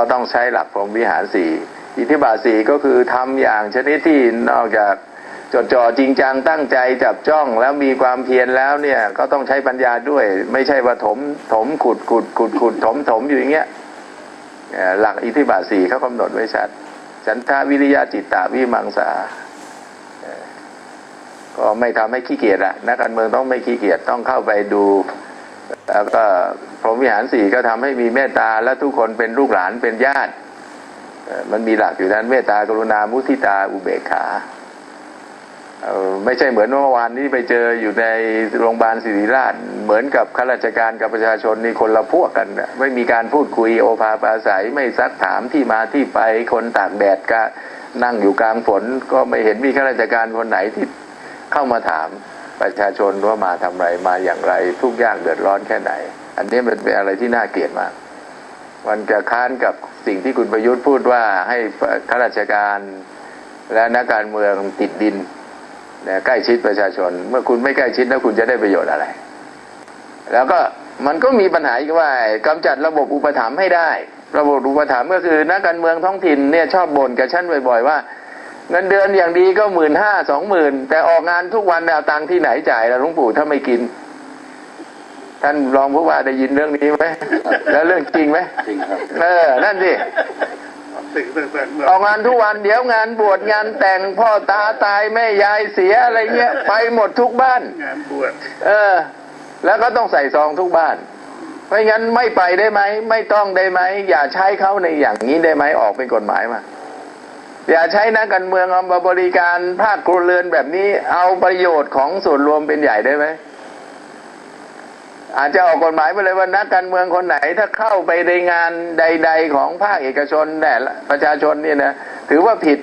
ก็ต้องใช้หลักพรหมวิหารสี่อิทธิบาทสี่ก็คือทำอย่างชนิดที่นอกจากจดจ่อจริงจังตั้งใจจับจ้องแล้วมีความเพียรแล้วเนี่ยก็ต้องใช้ปัญญาด้วย ไม่ใช่ว่าถมถมขุดขุดขุดขุดถมถมอยู่อย่างเงี้ยหลักอิทธิบาทสี่เขากำหนดไว้ชัดฉันทาวิริยะจิตตาวิมังสาก็ไม่ทำให้ขี้เกียจอะนักการเมืองต้องไม่ขี้เกียจต้องเข้าไปดูแล้วก็ พรหมวิหารสี่ก็ทำให้มีเมตตาและทุกคนเป็นลูกหลานเป็นญาติมันมีหลักอยู่นั้นเมตตากรุณามุทิตาอุเบกขาไม่ใช่เหมือนเมื่อวานนี้ไปเจออยู่ในโรงพยาบาลศิริราช เหมือนกับข้าราชการกับประชาชนนี่คนละพวกกันนะไม่มีการพูดคุยโอภาปราศัยไม่ซักถามที่มาที่ไปคนตากแดดก็นั่งอยู่กลางฝน ก็ไม่เห็นมีข้าราชการคนไหนที่เข้ามาถามประชาชนว่ามาทำไรมาอย่างไร ทุกอย่างเดือดร้อนแค่ไหน อันนี้มันเป็นอะไรที่น่าเกลียดมาก มันจะค้านกับสิ่งที่คุณประยุทธ์พูดว่าให้ข้าราชการและนักการเมืองติดดินนะใกล้ชิดประชาชน เมื่อคุณไม่ใกล้ชิดแล้วคุณจะได้ประโยชน์อะไร แล้วก็มันก็มีปัญหาอีกว่ากำจัดระบบอุปถัมภ์ให้ได้ ระบบอุปถัมภ์ก็คือนักการเมืองท้องถิ่นเนี่ยชอบบ่นกับฉันบ่อย ๆ ว่า เงินเดือนอย่างดีก็หมื่นห้าสองหมื่นแต่ออกงานทุกวันเนี่ยเอาตังค์ที่ไหนจ่ายล่ะหลวงปู่ถ้าไม่กิน ท่านรองผู้ว่าได้ยินเรื่องนี้ไหมแล้วเรื่องจริงไหมจริงครับเออนั่นสิสิ่งต่างๆเมื่อออกงานทุกวันเดี๋ยวงานบวชงานแต่งพ่อตาตายแม่ยายเสียอะไรเงี้ยไปหมดทุกบ้านงานบวชเออ แล้วก็ต้องใส่ซองทุกบ้านไม่งั้นไม่ไปได้ไหมไม่ต้องได้ไหมอย่าใช้เขาในอย่างนี้ได้ไหมออกเป็นกฎหมายมาอย่าใช้นักการเมืองเอามาบริการภาคครัวเรือนแบบนี้เอาประโยชน์ของส่วนรวมเป็นใหญ่ได้ไหม อาจจะออกกฎหมายไปเลยว่านักการเมืองคนไหน ถ้าเข้าไปในงานใด ๆ ของภาคเอกชนแต่ประชาชนเนี่ยนะถือว่าผิด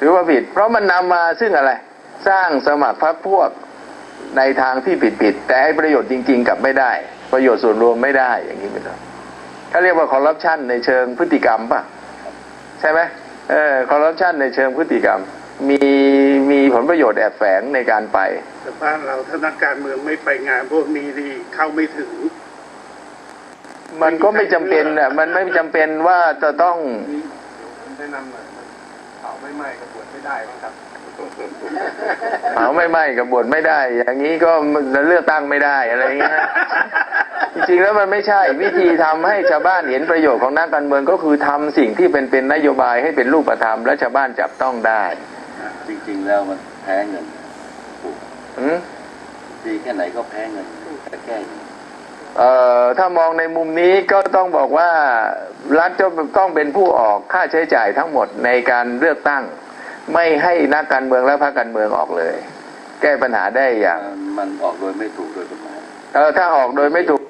ถือว่าผิด เพราะมันนำมาซึ่งอะไร สร้างสมัครพรรคพวกในทางที่ผิดๆแต่ให้ประโยชน์จริง ๆ กับไม่ได้ ประโยชน์ส่วนรวมไม่ได้อย่างนี้เป็นต้นเขาเรียกว่าคอร์รัปชันในเชิงพฤติกรรมป่ะ ใช่ไหมเออคอร์รัปชันในเชิงพฤติกรรม มีมีผลประโยชน์แอบแฝงในการไป แต่บ้านเราถ้านักการเมืองไม่ไปงานพวกนี้ดีเข้าไม่ถึง มันก็ไม่จำเป็นอะมันไม่จำเป็นว่าจะต้องแนะนำหน่อยเผาไม่ไหม้กระบวนไม่ได้บ้างครับเผาไม่ไหม้กับบวชไม่ได้ อย่างนี้ก็เลือกตั้งไม่ได้อะไรอย่างเงี้ยนะจริงๆแล้วมันไม่ใช่วิธีทำให้ชาวบ้านเห็นประโยชน์ของนักการเมืองก็คือทำสิ่งที่เป็นเป็นนโยบายให้เป็นรูปธรรมและชาวบ้านจับต้องได้ จริง ๆ แล้วมันแพ้เงินถูกอืมดีแค่ไหนก็แพ้เงินแต่แก้อย่างนี้เอ่อถ้ามองในมุมนี้ก็ต้องบอกว่ารัฐจะต้องเป็นผู้ออกค่าใช้จ่ายทั้งหมดในการเลือกตั้ง ไม่ให้นักการเมืองและพรรคการเมืองออกเลย แก้ปัญหาได้อย่าง มันออกโดยไม่ถูกโดยกฎหมาย เออถ้าออกโดยไม่ถูก